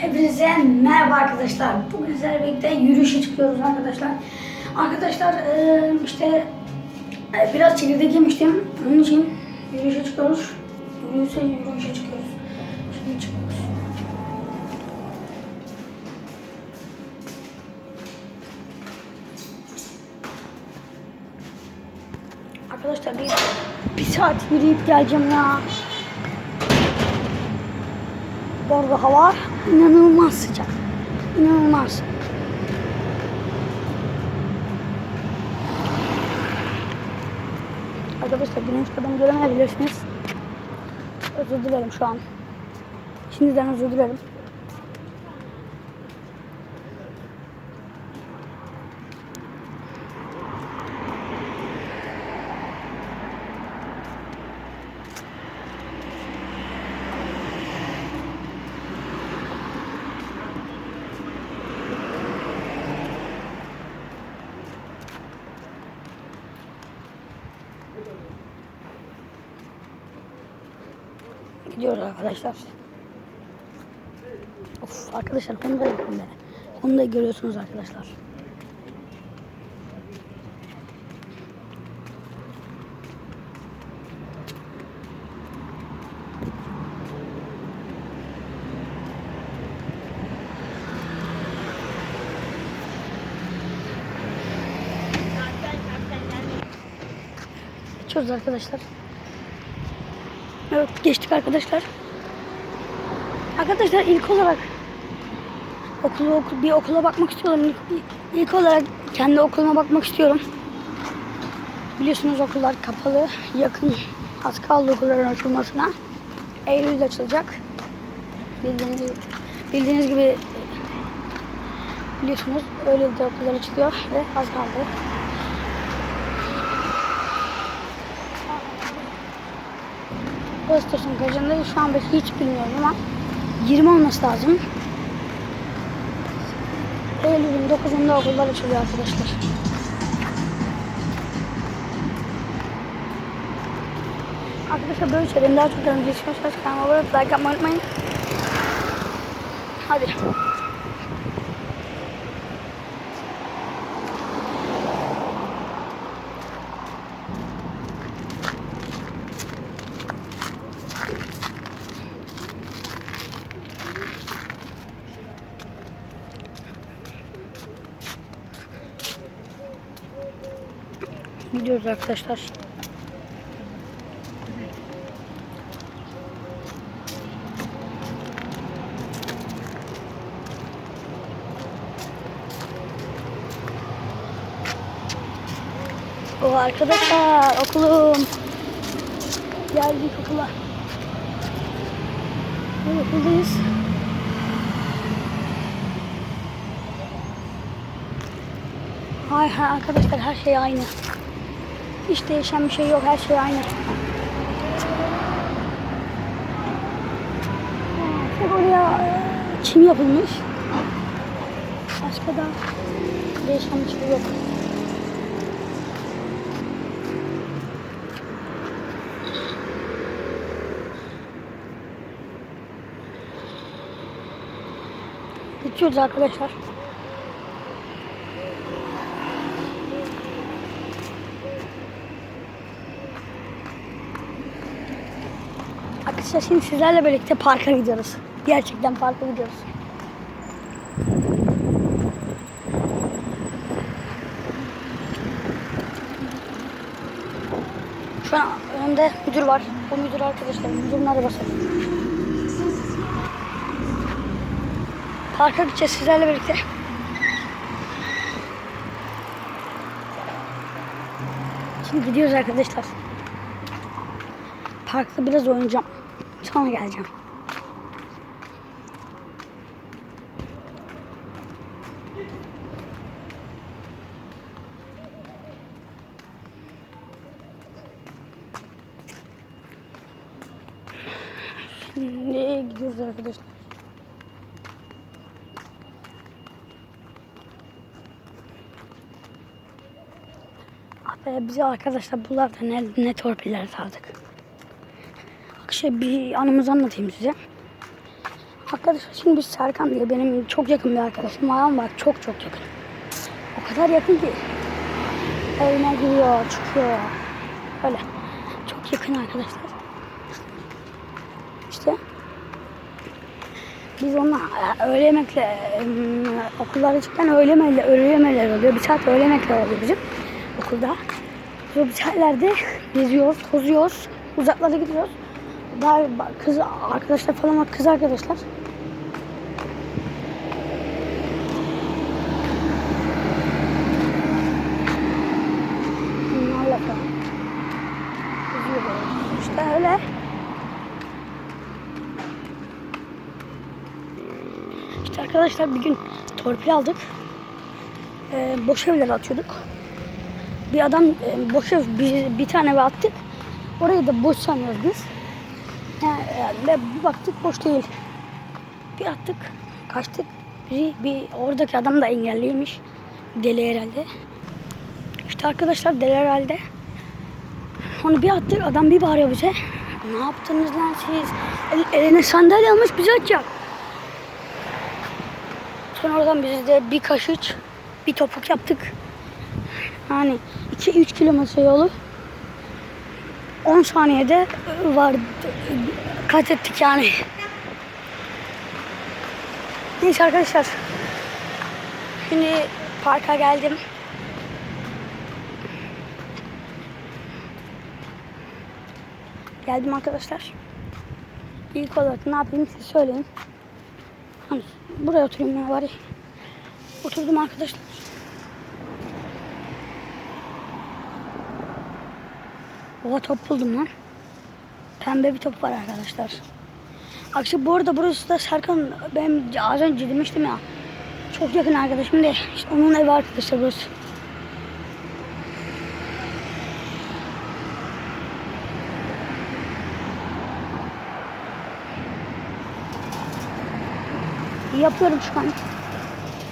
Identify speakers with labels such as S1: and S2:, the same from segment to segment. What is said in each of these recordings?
S1: Hepinize merhaba arkadaşlar. Bugün sizlerle birlikte yürüyüşe çıkıyoruz arkadaşlar. Arkadaşlar eee, işte e, biraz çekirdek yemiştim. Onun için yürüyüşe çıkıyoruz. Yürüyüşe, yürüyüşe çıkıyoruz. Şimdi çıkıyoruz. Arkadaşlar bir, bir saat yürüyüp geleceğim ya. Bu hava inanılmaz sıcak. İnanılmaz. Arkadaşlar güneş kadını göremeyebilirsiniz. Özür dilerim şu an. Şimdiden özür dilerim. Gidiyoruz arkadaşlar. Of arkadaşlar Honda yapın be. Honda'yı görüyorsunuz arkadaşlar. Geçiyoruz arkadaşlar. Geçtik arkadaşlar. Arkadaşlar ilk olarak okulu, okul, bir okula bakmak istiyorum. İlk, ilk olarak kendi okuluma bakmak istiyorum. Biliyorsunuz okullar kapalı. Yakın az kaldı okulların açılmasına. Eylül'de açılacak. Bildiğiniz, bildiğiniz gibi biliyorsunuz öyle de okullar açılıyor ve az kaldı. PlayStation kaçında şu an ben hiç bilmiyorum ama 20 olması lazım. Eylül'ün 9'unda okullar açılıyor arkadaşlar. Arkadaşlar böyle şeylerin daha çok önemli istiyorsanız kanalıma abone olup like yapmayı unutmayın. Hadi. Gidiyoruz arkadaşlar. O arkadaşlar okulum. Geldik okula. Evet, okuldayız. Hay hay arkadaşlar her şey aynı. Hiç değişen bir şey yok. Her şey aynı. Tek oraya e, çim yapılmış. Başka da değişen bir şey yok. Geçiyoruz arkadaşlar. Arkadaşlar şimdi sizlerle birlikte parka gidiyoruz. Gerçekten parka gidiyoruz. Şu an önümde müdür var. Bu müdür arkadaşlar. Müdürün arabası. Parka gideceğiz sizlerle birlikte. Şimdi gidiyoruz arkadaşlar. Parkta biraz oynayacağım. Sonra geleceğim. Şimdi gidiyoruz arkadaşlar. Ah be bizi arkadaşlar bunlar da ne, ne torpiller sardık. Şey bir anımızı anlatayım size. Arkadaşlar şimdi biz Serkan diye benim çok yakın bir arkadaşım var ama bak çok çok yakın. O kadar yakın ki evine giriyor, çıkıyor. Öyle. Çok yakın arkadaşlar. İşte biz onunla e, öğle yemekle okullarda çıkken öğle yemekle, öğle yemekler oluyor. Bir saat öğle yemekler oluyor bizim okulda. Biz o bir saatlerde geziyoruz, tozuyoruz, uzaklara gidiyoruz. Daha kız arkadaşlar falan var, kız arkadaşlar. İşte öyle. İşte arkadaşlar bir gün torpil aldık. Ee, boş evlere atıyorduk. Bir adam e, boş ev bir, bir tane eve attık. Orayı da boş sanıyoruz biz. Yani, ve bir baktık boş değil. Bir attık, kaçtık. Bir, bir oradaki adam da engelliymiş. Deli herhalde. İşte arkadaşlar deli herhalde. Onu bir attık, adam bir bağırıyor bize. Ne yaptınız lan siz? El- eline sandalye almış bizi atacak. Sonra oradan biz de bir kaşıç, bir topuk yaptık. Yani 2-3 kilometre yolu 10 saniyede vardı. Kat ettik yani. Neyse arkadaşlar. Şimdi parka geldim. Geldim arkadaşlar. İlk olarak ne yapayım siz söyleyin. Hani buraya oturayım ya bari. Oturdum arkadaşlar. Oha top buldum lan. Pembe bir top var arkadaşlar. Akşam bu arada burası da Serkan benim az önce demiştim ya. Çok yakın arkadaşım de işte onun evi arkadaşlar burası. Yapıyorum şu an.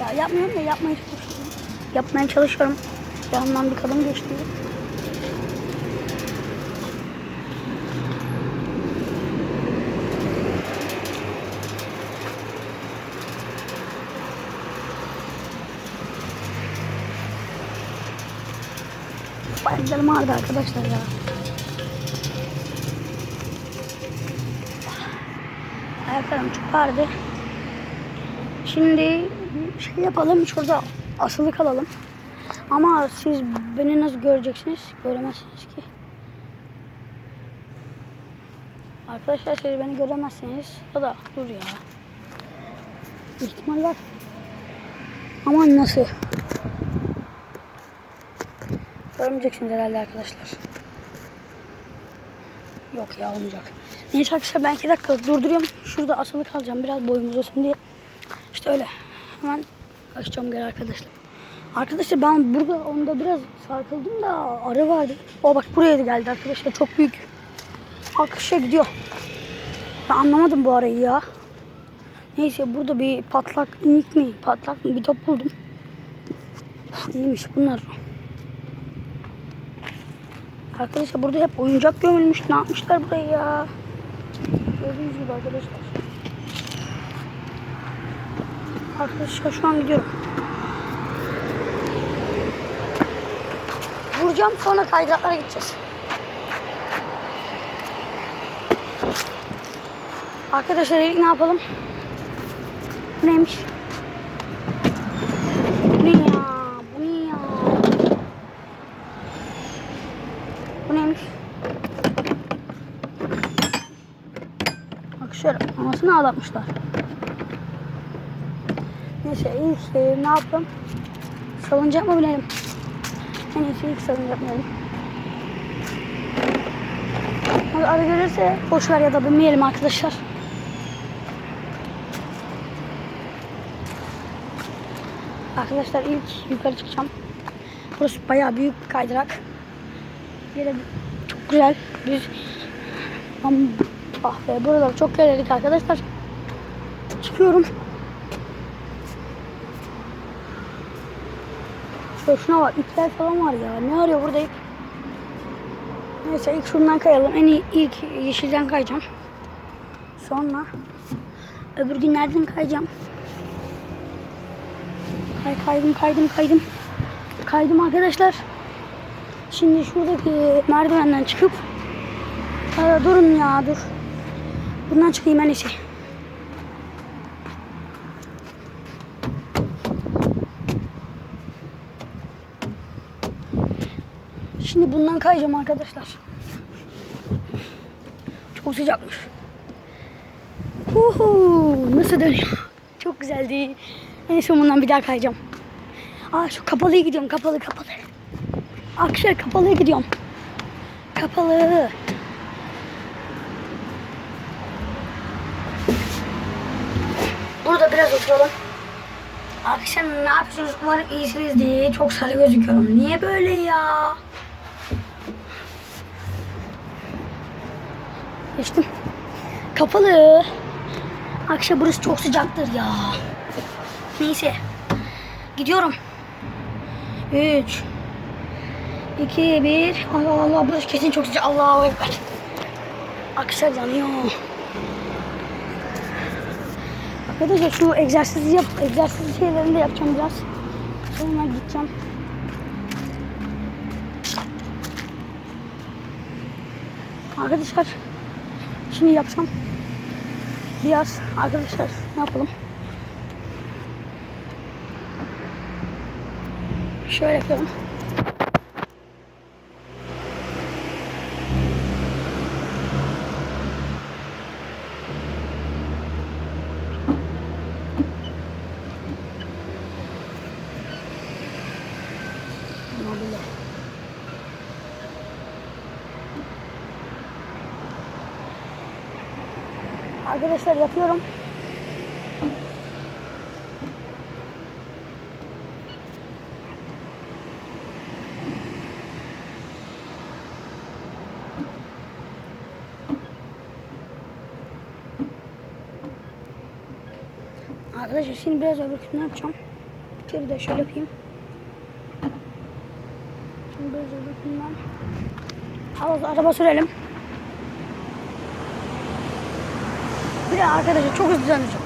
S1: Ya yapmıyorum da yapmaya çalışıyorum. Yapmaya çalışıyorum. Yanımdan bir kadın geçti. Ayaklarım ağrıdı arkadaşlar ya. Ayaklarım çok ağrıdı. Şimdi şey yapalım şurada asılı kalalım. Ama siz beni nasıl göreceksiniz? Göremezsiniz ki. Arkadaşlar siz beni göremezsiniz. O da dur ya. İhtimal var. Aman nasıl? Görmeyeceksiniz herhalde arkadaşlar. Yok ya olmayacak. Neyse arkadaşlar ben iki dakika durduruyorum. Şurada asılı kalacağım biraz boyumuz olsun diye. İşte öyle. Hemen kaçacağım geri arkadaşlar. Arkadaşlar ben burada onda biraz sarkıldım da arı vardı. O bak buraya da geldi arkadaşlar. Çok büyük. Akışa gidiyor. Ben anlamadım bu arayı ya. Neyse burada bir patlak inik mi patlak mı bir top buldum. İyiymiş bunlar. Arkadaşlar burada hep oyuncak gömülmüş. Ne yapmışlar burayı ya? Gördüğünüz gibi arkadaşlar. Arkadaşlar şu an gidiyorum. Vuracağım sonra kaydıraklara gideceğiz. Arkadaşlar ilk ne yapalım? Neymiş? Bu ne ya? Bu ne ya? Bu neymiş? Bak şöyle anasını ağlatmışlar. Neyse ilk e, ne yapalım? Salıncak mı binelim? En iyisi ilk salıncak binelim. Hadi arı görürse boş ver ya da binmeyelim arkadaşlar. Arkadaşlar ilk yukarı çıkacağım. Burası bayağı büyük bir kaydırak. Yere çok güzel bir ah be buralar çok geledik arkadaşlar. Çıkıyorum. Şöyle şuna bak ipler falan var ya. Ne arıyor burada ip? Neyse ilk şundan kayalım. En iyi ilk yeşilden kayacağım. Sonra Öbür gün nereden kayacağım? Kay, kaydım kaydım kaydım. Kaydım arkadaşlar. Şimdi şuradaki merdivenden çıkıp Aa, durun ya dur. Bundan çıkayım en iyisi. Şimdi bundan kayacağım arkadaşlar. Çok sıcakmış. Uhu, nasıl dönüyor? Çok güzeldi. En son bundan bir daha kayacağım. Aa şu kapalıya gidiyorum. Kapalı kapalı. Arkadaşlar kapalıya gidiyorum. Kapalı. Biraz oturalım. Arkadaşlar ne yapıyorsunuz? Umarım iyisiniz diye çok sarı gözüküyorum. Niye böyle ya? Geçtim. Kapalı. Akşam burası çok sıcaktır ya. Neyse. Gidiyorum. 3 2 1 Allah Allah burası kesin çok sıcak. Allahu ekber. Akşam yanıyor. Arkadaşlar şu egzersizi yap, egzersiz şeylerini de yapacağım biraz. Sonra gideceğim. Arkadaşlar şimdi yapacağım. Biraz arkadaşlar ne yapalım? Şöyle yapıyorum. Arkadaşlar yapıyorum. Arkadaşlar şimdi biraz öbürkünü yapacağım. Bir kere de şöyle yapayım. Şimdi biraz öbürkünden. Araba sürelim. Bir de arkadaşlar çok hızlı döneceğim.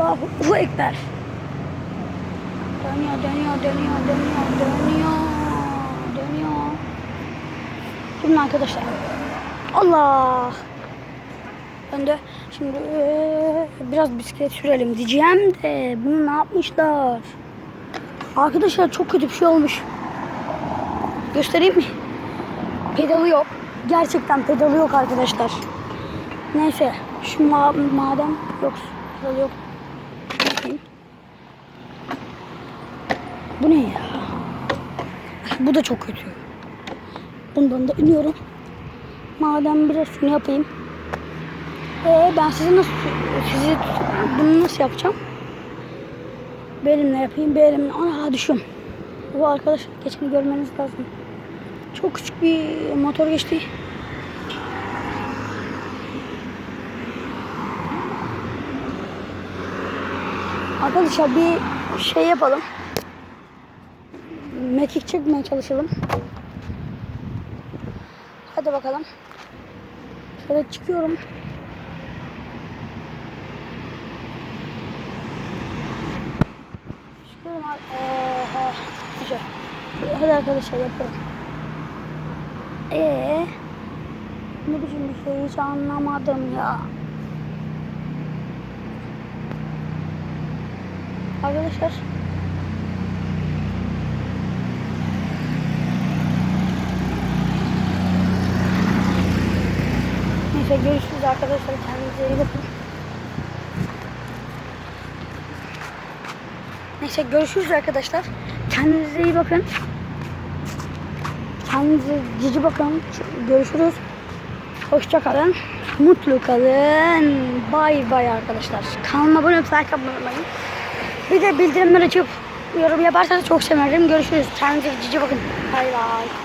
S1: Allahu Ekber. Dönüyor, dönüyor, dönüyor, dönüyor, dönüyor, dönüyor. Şimdi arkadaşlar. Allah. Döndü. Şimdi eee, biraz bisiklet sürelim diyeceğim de bunu ne yapmışlar? Arkadaşlar çok kötü bir şey olmuş. Göstereyim mi? Pedalı yok. Gerçekten pedalı yok arkadaşlar. Neyse. Şu ma madem yok. Pedalı yok. Bu ne ya? Bu da çok kötü. Bundan da iniyorum. Madem biraz şunu yapayım. Ee, ben sizi nasıl sizi bunu nasıl yapacağım? Belimle yapayım, belimle. Ana düşüyorum. Bu arkadaş geçeni görmeniz lazım. Çok küçük bir motor geçti. Arkadaşlar bir şey yapalım. Mekik çekmeye çalışalım. Hadi bakalım. Şöyle çıkıyorum. Çıkıyorum. Ee. Hadi arkadaşlar yapalım. Ee, ne biçim bir şey hiç anlamadım ya. Arkadaşlar. Neyse görüşürüz arkadaşlar. Kendinize iyi bakın. Neyse görüşürüz arkadaşlar. Kendinize iyi bakın. Kendinize cici bakın. Görüşürüz. Hoşça kalın. Mutlu kalın. Bay bay arkadaşlar. Kanalıma abone olup like atmayı unutmayın. Bir de bildirimleri açıp yorum yaparsanız çok sevinirim. Görüşürüz. Kendinize cici bakın. Bay bay.